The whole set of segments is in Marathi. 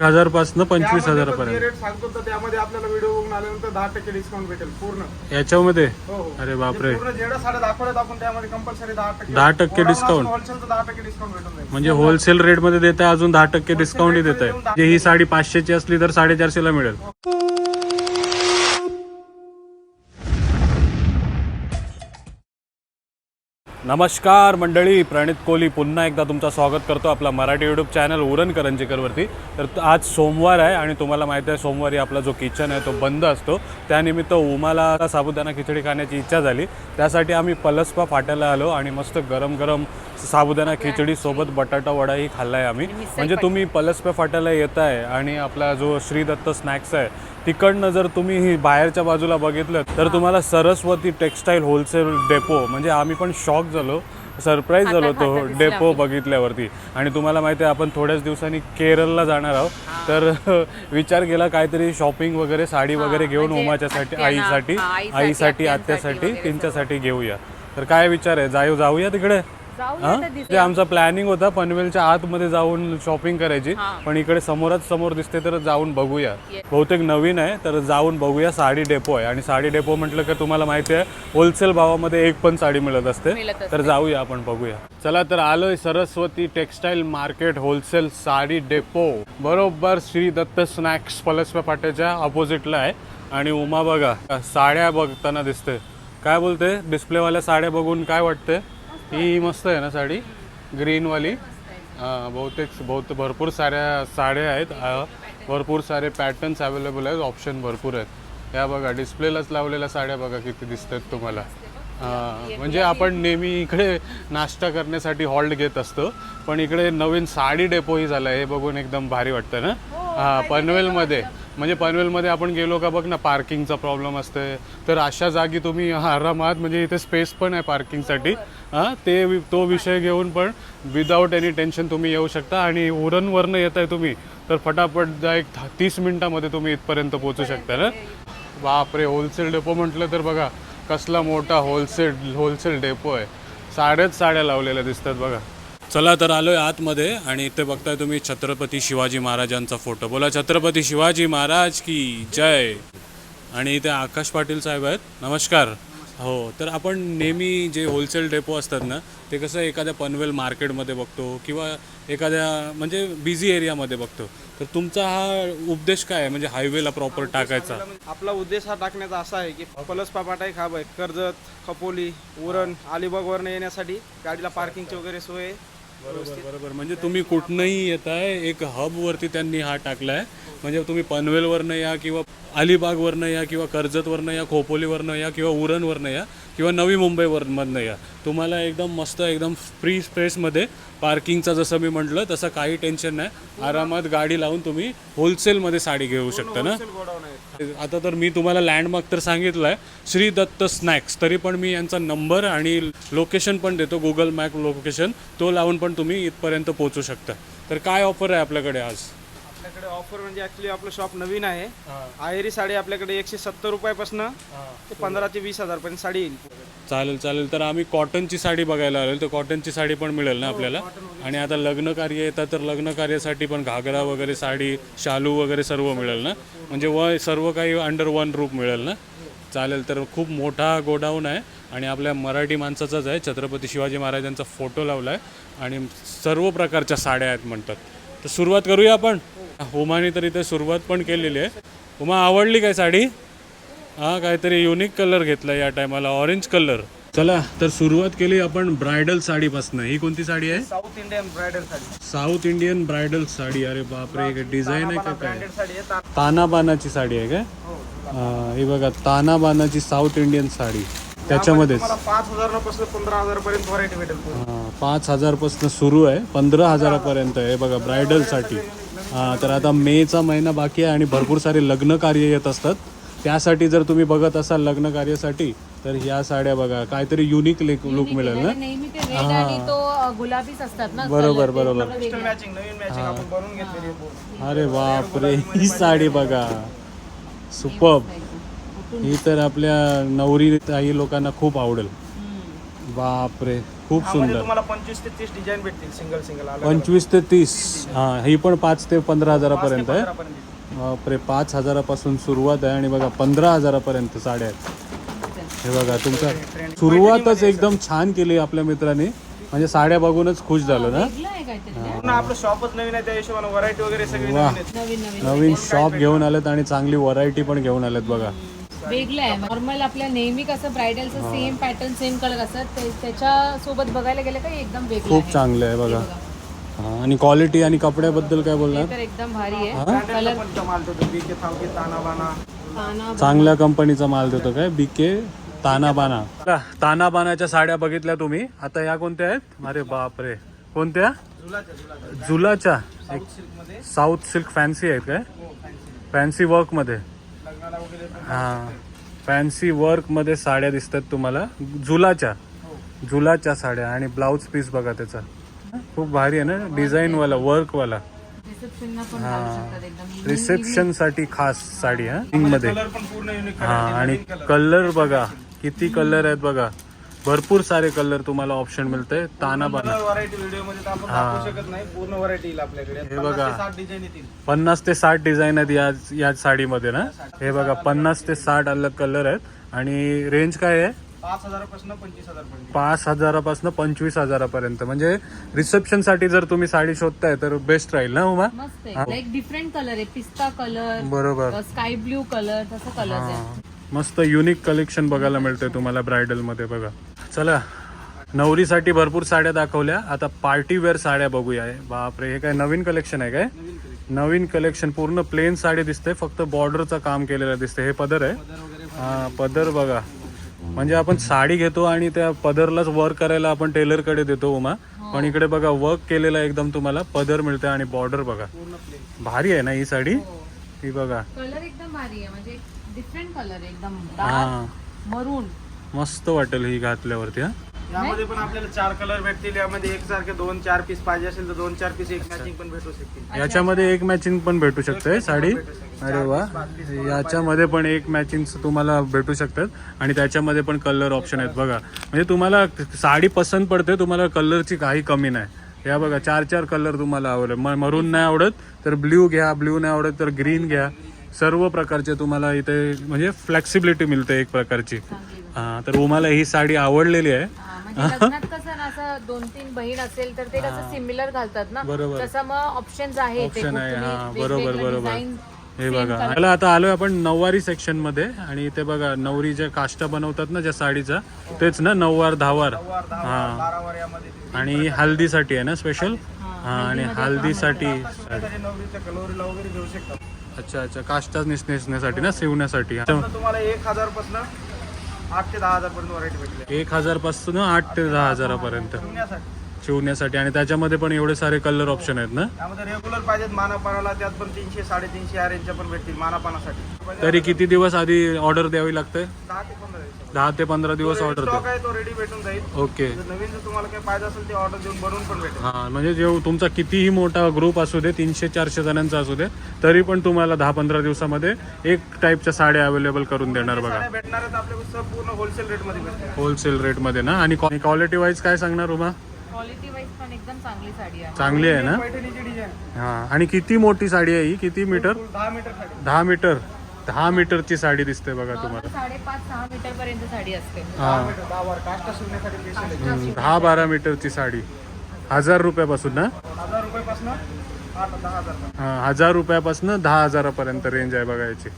हजार पासन पंचवीस हजार पर्यंत रेट सांगतो तर त्यामध्ये आपल्याला व्हिडिओ बघून आल्यानंतर दहा टक्के डिस्काउंट भेटेल पूर्ण. याच्यामध्ये? हो हो. अरे बापरे. जे पूर्ण जेवढ्या साड्या दाखवल्यात आपण त्यामध्ये कंपल्सरी दहा टक्के 10% discount. होलसेलचं दहा टक्के डिस्काउंट भेटून जाईल. म्हणजे होलसेल रेटमध्ये देत आहे अजून दहा टक्के डिस्काउंटही देत आहे. म्हणजे ही साडी पाचशेची असली तर साडेचारशे ला मिळेल नमस्कार मंडळी प्रणित कोहली पुन्हा एकदा तुमचं स्वागत करतो आपला मराठी यूट्यूब चॅनल उरण करंजीकरवरती. तर आज सोमवार आहे आणि तुम्हाला माहिती आहे सोमवारी आपला जो किचन आहे तो बंद असतो. त्यानिमित्त उमाला साबुदाणा खिचडी खाण्याची इच्छा झाली. त्यासाठी आम्ही पलसपा फाट्याला आलो आणि मस्त गरम गरम साबुदाणा खिचडी सोबत बटाटा वडाही खाल्लाय आम्ही. म्हणजे तुम्ही पलसपा फाट्याला येत आहे आणि आपला जो श्री दत्त स्नॅक्स आहे तिकडनं जर तुम्ही ही बाहेरच्या बाजूला बघितलं तर तुम्हाला सरस्वती टेक्स्टाईल होलसेल डेपो म्हणजे आम्ही पण शॉक झालो सरप्राईज झालो तो डेपो बघितल्यावरती. आणि तुम्हाला माहिती आहे आपण थोड्याच दिवसांनी केरळला जाणार आहोत. तर विचार केला काहीतरी शॉपिंग वगैरे साडी वगैरे घेऊन म्हणजे उमाच्यासाठी आत्यांना- आईसाठी आईसाठी, आत्यांसाठी त्यांच्यासाठी घेऊया. तर काय विचार आहे? जाऊ जाऊया तिकडे. हा? ते. आमचा प्लॅनिंग होता पनवेलच्या आतमध्ये जाऊन शॉपिंग करायची. पण इकडे समोरच समोर दिसते तर जाऊन बघूया. बहुतेक नवीन आहे तर जाऊन बघूया साडी डेपो आहे. आणि साडी डेपो म्हटलं की तुम्हाला माहिती आहे होलसेल भावामध्ये एक पण साडी मिळत असते. मिळत असते. तर जाऊया आपण बघूया. चला तर आलोय Saraswati textile market wholesale sari depot बरोबर श्री दत्त स्नॅक्स पलसव्या फाट्याच्या ऑपोजिटला आहे. आणि उमा बघा साड्या बघताना दिसते काय बोलते डिस्प्लेवाल्या साड्या बघून काय वाटते ही मस्त आहे ना साडी? ग्रीनवाली. हां बहुतेक बहुत भरपूर साऱ्या साड्या आहेत. भरपूर सारे पॅटर्न्स अवेलेबल आहेत. ऑप्शन भरपूर आहेत. या बघा डिस्प्लेलाच लावलेल्या साड्या बघा किती दिसत आहेत तुम्हाला. हां म्हणजे आपण नेहमी इकडे नाश्ता करण्यासाठी हॉल्ट घेत असतो. पण इकडे नवीन साडी डेपोही झालं आहे हे बघून एकदम भारी वाटतं ना? हां पनवेलमध्ये. म्हणजे पनवेलमध्ये आपण गेलो का बघ ना पार्किंगचा प्रॉब्लेम असते तर अशा जागी तुम्ही आरामात म्हणजे इथे स्पेस पण आहे पार्किंगसाठी हां ते वि- तो विषय घेऊन पण विदाऊट एनी टेन्शन तुम्ही येऊ शकता आणि उरणवरनं येत आहे तुम्ही तर फटाफट जा एक तीस मिनिटामध्ये तुम्ही इथपर्यंत पोहोचू शकता ना? बापरे होलसेल डेपो म्हटलं तर बघा कसला मोठा होलसेल होलसेल डेपो आहे. साड्याच साड्या लावलेल्या दिसतात बघा. चला तर आलोय आतमध्ये आणि इथे बघताय तुम्ही छत्रपती शिवाजी महाराजांचा फोटो. बोला छत्रपती शिवाजी महाराज की जय. आणि इथे आकाश पाटील साहेब आहेत. नमस्कार. हो तर आपण नेहमी जे होलसेल डेपो असतात ना ते कसं एखाद्या पनवेल मार्केटमध्ये बघतो किंवा एखाद्या म्हणजे बिझी एरियामध्ये बघतो तर तुमचा हा उपदेश काय आहे म्हणजे हायवेला प्रॉपर टाकायचा आपला उद्देश हा टाकण्याचा असा आहे की पलस पापाटाई खाब आहे कर्जत खपोली उरण अलिबागवरनं येण्यासाठी गाडीला पार्किंगची वगैरे सोय आहे. बरोबर बरोबर. म्हणजे तुम्ही कुठनंही येताय एक हबवरती त्यांनी हा टाकलाय. म्हणजे तुम्ही पनवेलवरनं या किंवा अलिबागवरनं या किंवा कर्जतवरनं या खोपोलीवरनं या किंवा उरणवरनं या किंवा नवी मुंबईवरमधनं या. तुम्हाला एकदम मस्त एकदम फ्री स्पेसमध्ये पार्किंगचं जसं मी म्हटलं तसं काही टेन्शन नाही. आरामात गाडी लावून तुम्ही होलसेलमध्ये साडी घेऊ शकता ना? आता तर मी तुम्हाला लँडमार्क तर सांगितलं आहे श्री दत्त स्नॅक्स तरी पण मी यांचा नंबर आणि लोकेशन पण देतो गुगल मॅप लोकेशन तो लावून पण तुम्ही इथपर्यंत पोहोचू शकता. तर काय ऑफर आहे आपल्याकडे आज? ऑफर म्हणजे ऍक्च्युली आपलं शॉप नवीन आहे. आहेरी साडी आपल्याकडे एकशे सत्तर रुपयापासून ते पंधरा ते वीस हजार पर्यंत साडी येईल. चालेल चालेल. तर आम्ही कॉटनची साडी बघायला आलो तर कॉटनची साडी पण मिळेल ना आपल्याला? आणि आता लग्न कार्य येतात तर लग्न कार्यासाठी पण घागरा वगैरे साडी शालू वगैरे सर्व मिळेल ना? म्हणजे व सर्व काही अंडर वन रूप मिळेल ना? चालेल तर खूप मोठा गोडाऊन आहे आणि आपल्या मराठी माणसाचाच आहे. छत्रपती शिवाजी महाराजांचा फोटो लावला आहे आणि सर्व प्रकारच्या साड्या आहेत म्हणतात. तर सुरुवात करूया आपण. उमाने तर इथे सुरुवात पण केलेली आहे. उमा आवडली काय साडी? हा काहीतरी युनिक कलर घेतला या टायमाला ऑरेंज कलर चला तर सुरुवात केली आपण ब्रायडल साडीपासून. ही कोणती साडी आहे? South Indian bridal sari. South Indian bridal sari. अरे बापरे डिझाईन आहे का काय? ब्रँडेड साडी आहे ता- तानाबानाची साडी आहे काय? हो. हा, बघा तानाबानाची साऊथ इंडियन साडी. त्याच्यामध्येच. तुम्हाला पाच हजारपासून पंधरा हजार पर्यंत व्हरायटी भेटेल पूर्ण. हा, पाच हजारपासून सुरू आहे. पंधरा हजारापर्यंत आहे. बघा ब्रायडलसाठी. हां तर आता मेचा महिना बाकी आहे आणि भरपूर सारे लग्न कार्य येत असतात. त्यासाठी जर तुम्ही बघत असाल लग्न कार्यासाठी तर ह्या साड्या बघा काहीतरी युनिक लुक मिळेल ना? नेहमी ते रेड आणि तो अ, गुलाबीच असतात ना बरोबर बरोबर. Crystal मॅचिंग नवीन मॅचिंग आपण बनवून घेतलेली आहे पूर्ण. अरे बापरे ही साडी बघा. सुपब ही तर आपल्या नवरी ताई लोकांना खूप आवडेल. बापरे खूप यामध्ये सुंदर. तुम्हाला पंचवीस ते तीस डिझाईन भेटतील सिंगल सिंगल पंचवीस ते तीस हा ही पण पाच ते पंधरा हजारापर्यंत आहे. बापरे पाच हजारापासून सुरुवात आहे आणि बघा पंधरा हजारापर्यंत साड्या आहेत. हे बघा तुमच्या सुरुवातच एकदम छान केली आपल्या मित्रांनी. म्हणजे साड्या बघूनच खुश झालो ना? वेगळं आहे काहीतरी. ते. पूर्ण आपलं शॉपच नवीन आहे त्या हिशोबाने व्हरायटी वगैरे सगळी वा. नवीन आहेत. नवीन नवीन. नवीन शॉप घेऊन आलेत आणि चांगली व्हरायटी पण घेऊन आलेत बघा. वेगळं आहे. नॉर्मल आपल्या नेहमी कसं ब्रायडलचं सेम पॅटर्न सेम कलर असतात ते- त्याच्यासोबत बघायला गेलं का एकदम वेगळं खूप. चांगलं आहे बघा. हा, आणि क्वालिटी आणि कपड्याबद्दल काय बोलणार? तर एकदम भारी आहे. चांगल्या कंपनीचा माल देतो काय? बीके तानाबाना तानाबानाच्या साड्या बघितल्या तुम्ही. आता या कोणत्या आहेत? अरे बापरे. कोणत्या? झुलाच्या साऊथ सिल्क फॅन्सी आहेत काय? फॅन्सी वर्कमध्ये. हा. फॅन्सी वर्कमध्ये साड्या दिसतात तुम्हाला. झुलाच्या. झुलाच्या साड्या आणि ब्लाऊज पीस बघा त्याचा. खूप भारी आहे ना? डिझाईन वाला वर्क वाला. एकदम. रिसेप्शनसाठी खास साडी हा. मध्ये. कलर पण पूर्ण युनिक हा आणि कलर बघा. किती कलर आहेत बघा. भरपूर सारे कलर तुम्हाला ऑप्शन मिळते तानाबाना व्हरायटी व्हिडिओमध्ये तर आपण दाखवू शकत नाही. पूर्ण व्हरायटी येईल आपल्याकडे. हे बघा. सात डिझाईन येतील. पन्नास ते साठ डिझाईन आहेत या या साडीमध्ये ना? हे बघा पन्नास ते साठ अलग कलर आहेत. आणि रेंज काय आहे? पाच हजारापासून पंचवीस हजार पर्यंत पाच हजारापासून पंचवीस हजारापर्यंत. म्हणजे रिसेप्शनसाठी जर तुम्ही साडी शोधताय तर बेस्ट राहील ना उमा? मस्त आहे. एक डिफरंट कलर आहे. पिस्ता कलर बरोबर. स्काय ब्ल्यू कलर तसं कलर आहे. हा. मस्त युनिक कलेक्शन बघायला मिळतंय तुम्हाला ब्रायडलमध्ये बघा. चला नवरीसाठी भरपूर साड्या दाखवल्या. आता पार्टी वेअर साड्या बघूया. बापरे हे काय नवीन कलेक्शन आहे काय? नवीन कलेक्शन पूर्ण प्लेन साडी दिसते फक्त बॉर्डरचं काम केलेलं दिसते. हे पदर आहे. हा पदर बघा. म्हणजे आपण साडी घेतो आणि त्या पदरलाच वर्क करायला आपण टेलरकडे देतो उमा. पण इकडे बघा वर्क केलेला एकदम तुम्हाला. पदर मिळते आणि बॉर्डर बघा. भारी आहे ना ही साडी? ही बघा. कलर एकदम भारी आहे. म्हणजे डिफरंट कलर एकदम. हा. मरून मस्त वाटेल ही घातल्यावरती हा. यामध्ये पण आपल्याला चार कलर भेटतील यामध्ये एक सारखे दोन चार पीस पाहिजे असेल तर दोन चार पीस एक मॅचिंग पण भेटू शकतील. याच्यामध्ये एक मॅचिंग पण भेटू शकते साडी. अरे वा. याच्यामध्ये पण एक मॅचिंग तुम्हाला भेटू शकतात आणि त्याच्यामध्ये पण कलर ऑप्शन आहेत बघा. म्हणजे तुम्हाला साडी पसंत पडते तुम्हाला कलरची काही कमी नाही. या बघा चार चार कलर तुम्हाला आवडेल. म- मरून नाही आवडत तर ब्ल्यू घ्या ब्ल्यू नाही आवडत तर ग्रीन घ्या. सर्व प्रकारचे तुम्हाला इथे म्हणजे फ्लेक्सिबिलिटी मिळते एक प्रकारची. हा तर उमाला ही साडी आवडलेली आहे. हा, म्हणजे लग्नात कसं ना असं दोन तीन बहीण असेल तर ते कसं सिमिलर घालतात ना. बरोबर. तसं मग ऑप्शन्स आहे ऑप्शन आहे हा बरोबर बरोबर. हे बघा याला आता आलोय आपण नऊवारी सेक्शनमध्ये. आणि इथे बघा नवरी ज्या काष्टा बनवतात ना ज्या साडीचा तेच ना नऊवार दहावार हा. बारावर यामध्ये आणि हल्दीसाठी आहे ना स्पेशल हा आणि हल्दीसाठी त्याच्यासाठी नवरीच्या कलोरीला वगैरे घेऊ शकतात अच्छा अच्छा. काष्टा नेस- नेसण्यासाठी ना शिवण्यासाठी. अच्छा. तुम्हाला एक हजारपासून आठ ते दहा हजार पर्यंत व्हरायटी भेटली. एक हजारपासून आठ ते दहा हजारापर्यंत. शिवण्यासाठी. शिवण्यासाठी. आणि त्याच्यामध्ये पण एवढे सारे कलर ऑप्शन आहेत ना? त्यामध्ये रेग्युलर पाहिजेत मानापानाला त्यात पण तीनशे साडेतीनशे या रेंजच्या पण भेटतील मानापानासाठी. तरी किती दिवस आधी ऑर्डर द्यावी लागते? दहा ते पंधरा दहा ते पंधरा दिवस ऑर्डर स्टॉक आहे तो रेडी भेटून जाईल. ओके. जर नवीन जर तुम्हाला काही पाहिजे असेल ते ऑर्डर देऊन बनवून पण भेटेल. हा म्हणजे जेव्हा तुमचा कितीही मोठा ग्रुप असू दे तीनशे चारशे जणांचा असू दे तरी पण तुम्हाला दहा पंधरा दिवसामध्ये एक टाईपच्या साड्या अवेलेबल करून देणार बघा साड्या भेटणार आहेत आपल्याकडे सब पूर्ण होलसेल रेटमध्ये भेटतील. होलसेल रेटमध्ये ना? आणि क्वालिटी वाईज काय सांगणार उमा? क्वालिटी वाईज पण एकदम चांगली साडी आहे. चांगली आहे ना? पैठणीची डिझाईन हा आणि किती मोठी साडी आहे ही? किती मीटर? दहा मीटर साडी. दहा मीटर. दहा मीटरची साडी दिसते बघा तुम्हाला. नॉर्मल साडेपाच सहा मीटर पर्यंत साडी असते. हा. दहा बारा मीटरची साडी. हजार रुपयापासून ना हजार रुपयापासून आठ दहा हजार हा, हजार रुपयापासून दहा हजारापर्यंत रेंज आहे बघा याची.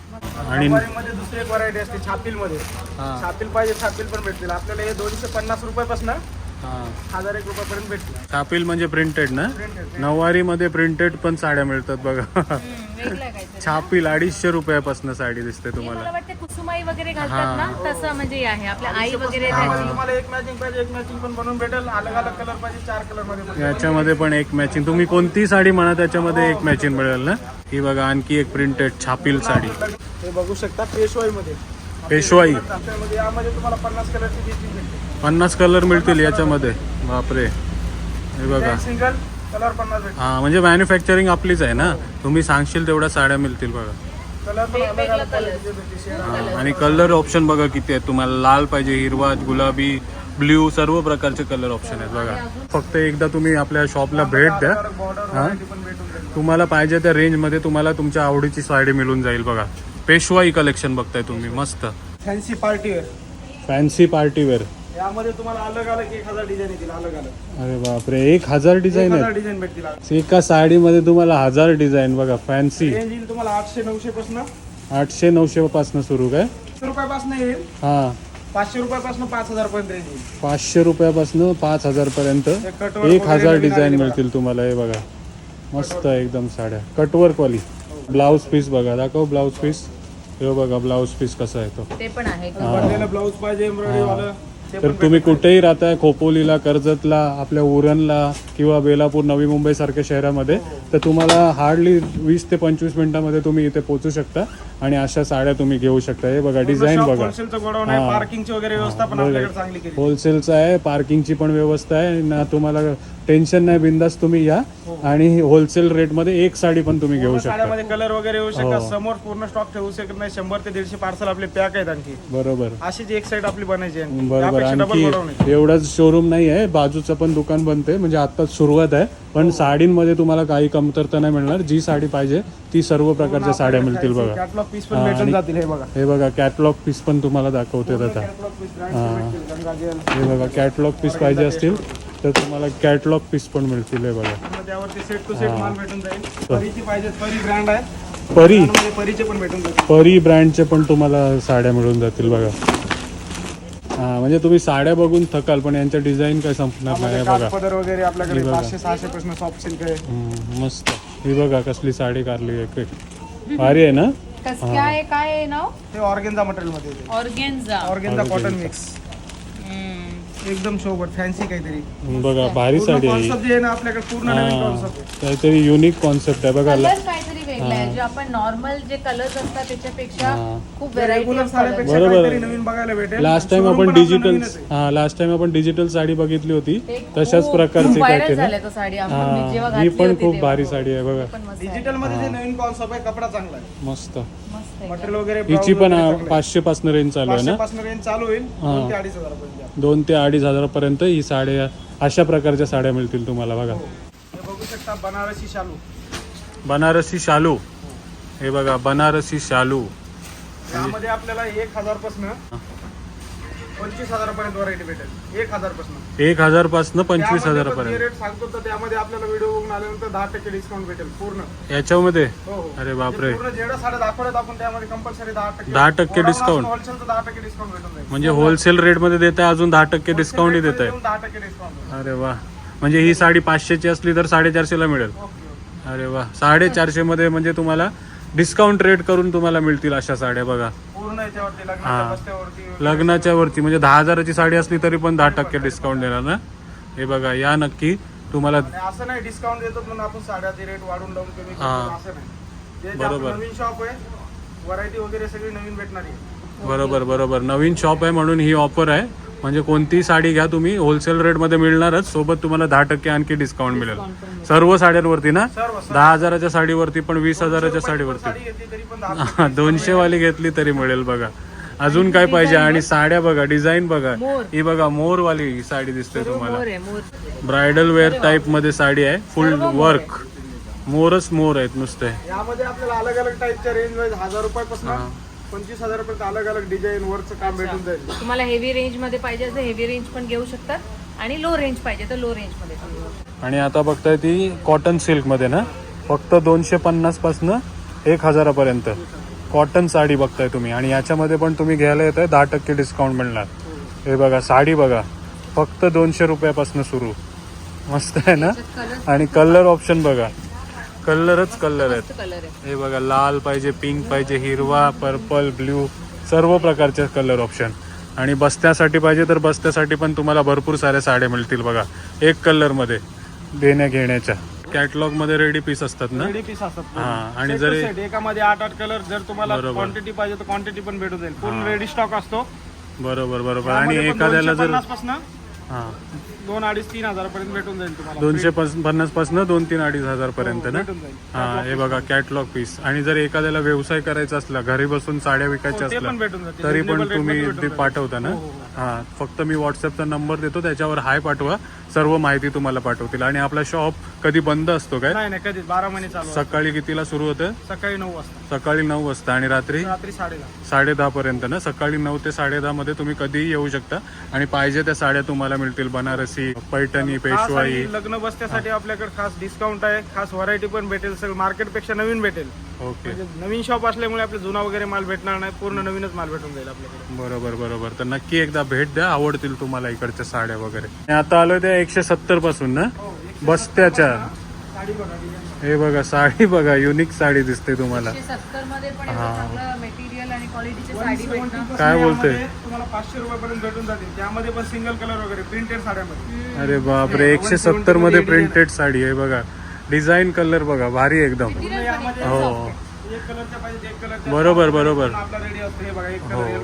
आणि मध्ये दुसरी एक व्हरायटी असते छापील मध्ये हा. छापील पाहिजे छापील पण भेटतील. आपल्याला हे दोनशे पन्नास रुपयापासून हजार एक रुपयापर्यंत छापील म्हणजे प्रिंटेड ना? नऊवारी मध्ये प्रिंटेड पण साड्या मिळतात बघा. छापील अडीचशे रुपयापासून साडी दिसते हे तुम्हाला. कुसुमाई वगैरे घालतात ना? तसं म्हणजे हे आहे. आपल्या आई वगैरे तुम्हाला एक मॅचिंग पाहिजे एक मॅचिंग पण बनवून भेटेल. अलग अलग कलर पाहिजे चार कलरमध्ये. याच्यामध्ये पण एक मॅचिंग तुम्ही कोणती साडी म्हणा त्याच्यामध्ये एक मॅचिंग मिळेल ना? ही बघा आणखी एक प्रिंटेड छापील साडी. हे बघू शकता पेशवाई. मध्ये पेशवाई यामध्ये तुम्हाला पन्नास कलरची पन्नास कलर मिळतील याच्यामध्ये. बापरे. हे बघा. सिंगल कलर पन्नास हा म्हणजे मॅन्युफॅक्चरिंग आपलीच आहे ना? तुम्ही सांगशील तेवढ्या साड्या मिळतील बघा. कलर पण अलग अलग क्वालिटीचे भेटते शेड हा, आणि कलर ऑप्शन बघा किती आहेत. तुम्हाला लाल पाहिजे हिरवा गुलाबी ब्ल्यू सर्व प्रकारचे कलर ऑप्शन आहेत बघा. फक्त एकदा तुम्ही आपल्या शॉपला भेट द्या. हा? तुम्हाला. पाहिजे त्या रेंजमध्ये तुम्हाला तुमच्या आवडीची साडी मिळून जाईल बघा. पेशवाई कलेक्शन बघताय तुम्ही. मस्त. फॅन्सी पार्टीवेअर फॅन्सी पार्टीवेअर यामध्ये तुम्हाला अलग अलग एक हजार डिझाईन येतील अलग अलग. अरे बापरे एक हजार डिझाईन हजार आहेत. डिझाईन भेटतील एका साडीमध्ये तुम्हाला हजार डिझाईन बघा फॅन्सी रेंज येईल तुम्हाला आठशे नऊशे पासून. आठशे नऊशे पासून सुरू काय? रुपयापासून येईल. हा. पाचशे रुपयापासून पाच हजार पर्यंत रेंज येईल. पाचशे रुपयापासून पाच हजार पर्यंत कटवर एक वगैरे हजार नवीन डिझाईन आलेली मिळतील तुम्हाला हे बघा. मस्त आहे एकदम साड्या. कटवर्क वाली. ब्लाऊज पीस बघा दाखव ब्लाऊज पीस हे बघा ब्लाऊज पीस कसा आहे तो ते पण आहे. ब्लाऊज पाहिजे एम्ब्रॉयडरी वालं. ते तर तुम्ही कुठेही राहताय खोपोलीला कर्जतला आपल्या उरणला किंवा बेलापूर नवी मुंबई सारख्या शहरामध्ये तर तुम्हाला हार्डली वीस ते पंचवीस मिनिटामध्ये तुम्ही इथे पोहोचू शकता. आणि अशा साड्या तुम्ही घेऊ शकता. हे बघा डिझाईन बघा. पार्किंगची वगैरे व्यवस्था पण आपल्याकडे चांगली केली. होलसेलचं आहे पार्किंगची पण व्यवस्था आहे. ना तुम्हाला टेन्शन नाही बिंदास तुम्ही या. आणि होलसेल रेटमध्ये एक साडी पण तुम्ही घेऊ शकता. कलर वगैरे येऊ हो. शकतात समोर पूर्ण स्टॉक ठेवू शकत नाही. शंभर ते दीडशे पार्सल आपले पॅक आहेत आणखी. बरोबर. अशीच एक साईड आपली बनायची आहे. बरोबर. आणखी एवढंच शोरूम नाही आहे बाजूचं पण दुकान बनते म्हणजे आत्ताच सुरुवात आहे. पण साडींमध्ये तुम्हाला काही कमतरता नाही मिळणार. जी साडी पाहिजे ती सर्व प्रकारच्या साड्या मिळतील बघा. कॅटलॉग पीस पण भेटून जातील हे बघा. हे बघा कॅटलॉग पीस पण तुम्हाला दाखवते आता. हे. बघा कॅटलॉग पीस पाहिजे असतील तर तुम्हाला कॅटलॉग पीस पण मिळतील हे बघा. मग त्यावरती सेट टू सेट माल भेटून जाईल. परीची पाहिजे परी ब्रँड आहे. परी. परीचे पण भेटून जातील. परी ब्रँडचे पण तुम्हाला साड्या मिळून जातील बघा. म्हणजे तुम्ही साड्या बघून थकाल पण यांच्या डिझाईन काय संपणार नाही हे बघा. पदर वगैरे आपल्याकडे पाचशे सहाशे पासून सॉफ्ट सिल्क आहे. हम्म, मस्त. ही बघा कसली साडी काढली एक एक. भारी आहे ना? कस काय आहे काय आहे नाव? ते ऑर्गेन्झा मटेरियलमध्ये येते. ऑर्गेन्झा ऑर्गेन्झा कॉटन मिक्स एकदम शोभत फॅन्सी काहीतरी. बघा भारी पूर्ण साडी आहे ही. कॉन्सेप्ट जे आहे ना आपल्याकडे पूर्ण नवीन हा, कॉन्सेप्ट आहे. काहीतरी युनिक कॉन्सेप्ट आहे. बघा कलर काहीतरी वेगळा आहे जे आपण नॉर्मल जे कलर्स असतात त्याच्यापेक्षा हा. खूप व्हेरायटी रेग्युलर साड्यापेक्षा बरोबर. काहीतरी नवीन बघायला भेटेल. लास्ट टाइम Showroom आपण पण आपलं डिजिटल नवीनच आहे. हा लास्ट टाइम आपण डिजिटल साडी बघितली होती. तशाच प्रकारची झाल्या साडी आपण. मी जेव्हा हा ही घातली पण होती खूप तेव्हा. भारी साडी आहे बघा. पण मस्त आहे. डिजिटलमध्ये जे नवीन कॉन्सेप्ट आहे कपडा चांगला आहे. मस्त. मस्त आहे. मटेरियल वगैरे हिची पण पाचशे पासून रेंज चालू आहे ना? पासून रेंज चालू होईल. दोन ते अडीच हजार पर्यंत. दोन ते अडीच हजारापर्यंत ही साड्या अशा प्रकारच्या साड्या मिळतील तुम्हाला बघा. हे बघू शकता बनारसी शालू. बनारसी शालू. हे बघा बनारसी शालू. यामध्ये आपल्याला एक हजारपासून पंचवीस हजारापर्यंत व्हरायटी भेटेल. एक हजारपासून. एक हजारपासून पंचवीस हजारापर्यंत रेट सांगतो तर त्यामध्ये आपल्याला व्हिडिओ बघून आल्यानंतर दहा टक्के डिस्काउंट भेटेल पूर्ण. याच्यामध्ये? हो हो. अरे बापरे. पूर्ण साड्या दाखवल्यात आपण त्यामध्ये कंपल्सरी दहा टक्के. 10% discount. होलसेलचं दहा टक्के डिस्काउंट भेटून जाईल. म्हणजे होलसेल रेटमध्ये देत आहे अजून दहा टक्के डिस्काउंटही देत आहे दहा टक्के डिस्काउंट अरे वा. म्हणजे ही साडी पाचशेची असली तर साडेचारशेला मिळेल. अरे वा. साडेचारशे मध्ये म्हणजे तुम्हाला डिस्काउंट रेट करून तुम्हाला मिळतील अशा साड्या बघा. पूर्ण याच्यावरती लग्नाच्या बस्त्यावरती लग्नाच्या वरती म्हणजे दहा हजाराची साडी असली तरी पण दहा टक्के डिस्काउंट देणार ना? हे बघा या नक्की तुम्हाला आणि असं नाही डिस्काउंट देतो म्हणून आपण साड्याचे रेट वाढून लावून कमी करतो, हा. असं नाही. जे जे आपलं नवीन शॉप आहे व्हरायटी वगैरे सगळी नवीन भेटणार आहे. बरोबर बरोबर. नवीन शॉप आहे म्हणून ही ऑफर आहे. म्हणजे कोणतीही साडी घ्या तुम्ही होलसेल रेटमध्ये मिळणारच. सोबत तुम्हाला दहा टक्के आणखी डिस्काउंट मिळेल. सर्व साड्यांवरती ना? दहा हजाराच्या साडीवरती पण वीस हजाराच्या साडीवरती. दोनशे वाली घेतली तरी मिळेल बघा. अजून काय पाहिजे? आणि साड्या बघा डिझाईन बघा. ही बघा मोर वाली ही साडी दिसते तुम्हाला. मोर आहे मोर. ब्रायडल वेअर टाईपमध्ये साडी आहे. फुल वर्क मोरच मोर आहेत नुसते. यामध्ये आपल्याला अलग अलग टाईपच्या रेंज हजार रुपयापासून पंचवीस हजारपर्यंत अलग अलग डिझाईन वरचं काम भेटून जाईल. तुम्हाला हेवी रेंजमध्ये पाहिजे असेल हेवी रेंज पण घेऊ शकतात आणि लो रेंज पाहिजे तर लो रेंजमध्ये पण घेऊ शकतात. आणि आता बघताय ती कॉटन सिल्कमध्ये ना फक्त दोनशे पन्नास पासन एक हजारापर्यंत. कॉटन साडी बघताय तुम्ही. आणि याच्यामध्ये पण तुम्ही घ्यायला येत आहे दहा टक्के डिस्काउंट मिळणार. हे बघा साडी बघा. फक्त दोनशे रुपयापासून सुरू. मस्त आहे ना? आणि कलर ऑप्शन बघा. कलरच कलर आहेत. मस्त कलर आहे हे बघा लाल पाहिजे पिंक पाहिजे हिरवा पर्पल ब्ल्यू सर्व प्रकारचे कलर ऑप्शन आणि बस्त्यासाठी पाहिजे तर बस्त्यासाठी पण तुम्हाला भरपूर साऱ्या साड्या मिळतील बघा एक कलरमध्ये देण्या घेण्याच्या कॅटलॉगमध्ये रेडी पीस असतात ना? रेडी पीस असतात. हा आणि जरी set. एकामध्ये आठ आठ कलर जर तुम्हाला बरोबर. क्वांटिटी पाहिजे तर क्वांटिटी पण भेटून जाईल. पूर्ण रेडी स्टॉक असतो. बरोबर बरोबर. आणि एखाद्याला जर पासून हा. दोन अडीच तीन हजारापर्यंत भेटून जाईल तुम्हाला. दोनशे पन्नासपासून दोन तीन अडीच हजार पर्यंत ना? भेटून जाईल. हा हे बघा कॅटलॉग पीस आणि जर एखाद्याला व्यवसाय करायचा असला घरी बसून साड्या विकायच्या हो, ते पण असल्या भेटून जातील. तरी पण rate तुम्ही मध्ये ते. पाठवता ना? हो, हो, हा. फक्त मी व्हॉट्सअपचा नंबर देतो त्याच्यावर हाय पाठवा सर्व माहिती तुम्हाला पाठवतील. आणि आपला शॉप कधी बंद असतो काय? नाही नाही कधीच. बारा महिने चालू. सकाळी कितीला सुरू होतं? सकाळी नऊ वाजता. सकाळी नऊ वाजता आणि रात्री? रात्री साडेदहा. साडे दहा पर्यंत ना? सकाळी नऊ ते साडे दहा मध्ये तुम्ही कधीही येऊ शकता. आणि पाहिजे त्या साड्या तुम्हाला मिळतील. बनारसी पैठणी खास पेशवाई. आणि लग्न बसण्यासाठी आपल्याकडे खास डिस्काउंट आहे. खास व्हरायटी पण भेटेल. सगळं मार्केटपेक्षा नवीन भेटेल. ओके. म्हणजे नवीन शॉप असल्यामुळे आपले जुना वगैरे माल भेटणार नाही. पूर्ण नवीनच माल भेटून जाईल आपल्याकडे. बरोबर बरोबर. तर नक्की एकदा भेट द्या. आवडतील तुम्हाला इकडच्या साड्या वगैरे. आणि आता आलोय त्या एकशे सत्तरपासून ना? बस्त्याच्या. हे बघा साडी बघा युनिक साडी दिसते तुम्हाला. सत्तरमध्ये पण एवढं चांगलं मटेरियल आणि क्वालिटीची साडी भेटणं काय बोलते? यामध्ये तुम्हाला पाचशे रुपयापर्यंत भेटून जातील. त्यामध्ये पण सिंगल कलर वगैरे प्रिंटेड साड्यामध्ये. अरे बापरे एकशे सत्तरमध्ये प्रिंटेड साडी आहे बघा. डिझाईन कलर बघा भारी एकदम. हो. बरोबर बरोबर. हे.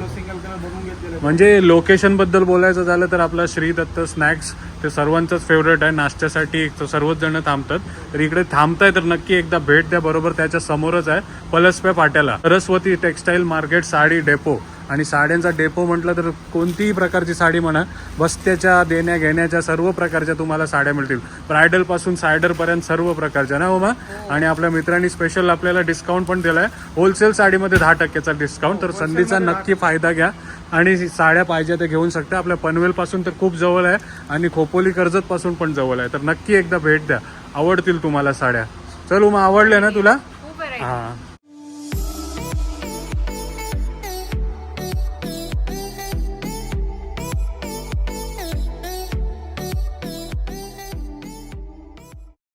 म्हणजे लोकेशनबद्दल बोलायचं झालं तर आपला श्री दत्त स्नॅक्स ते सर्वांचंच फेवरेट आहे नाश्त्यासाठी सर्वच जण थांबतात. तर इकडे थांबताय तर नक्की एकदा भेट द्या बरोबर त्याच्या समोरच आहे. Palaspe फाट्याला Saraswati textile market sari depot आणि साड्यांचा डेपो म्हटलं तर कोणतीही प्रकारची साडी म्हणा बस्त्याच्या देण्या घेण्याच्या सर्व प्रकारच्या तुम्हाला साड्या मिळतील. ब्रायडलपासून सायडर पर्यंत सर्व प्रकारच्या ना उमा? आणि आपल्या मित्रांनी स्पेशल आपल्याला डिस्काउंट पण दिलाय. होलसेल साडीमध्ये दहा टक्क्याचा डिस्काउंट तर संधीचा नक्की फायदा घ्या. आणि साड्या पाहिजे त्या घेऊन शकता. आपल्या पनवेल पासून तर खूप जवळ आहे. आणि खोपोली कर्जत पासून पण जवळ आहे. तर नक्की एकदा भेट द्या. आवडतील तुम्हाला साड्या. चल उमा आवडल्या ना तुला? हा.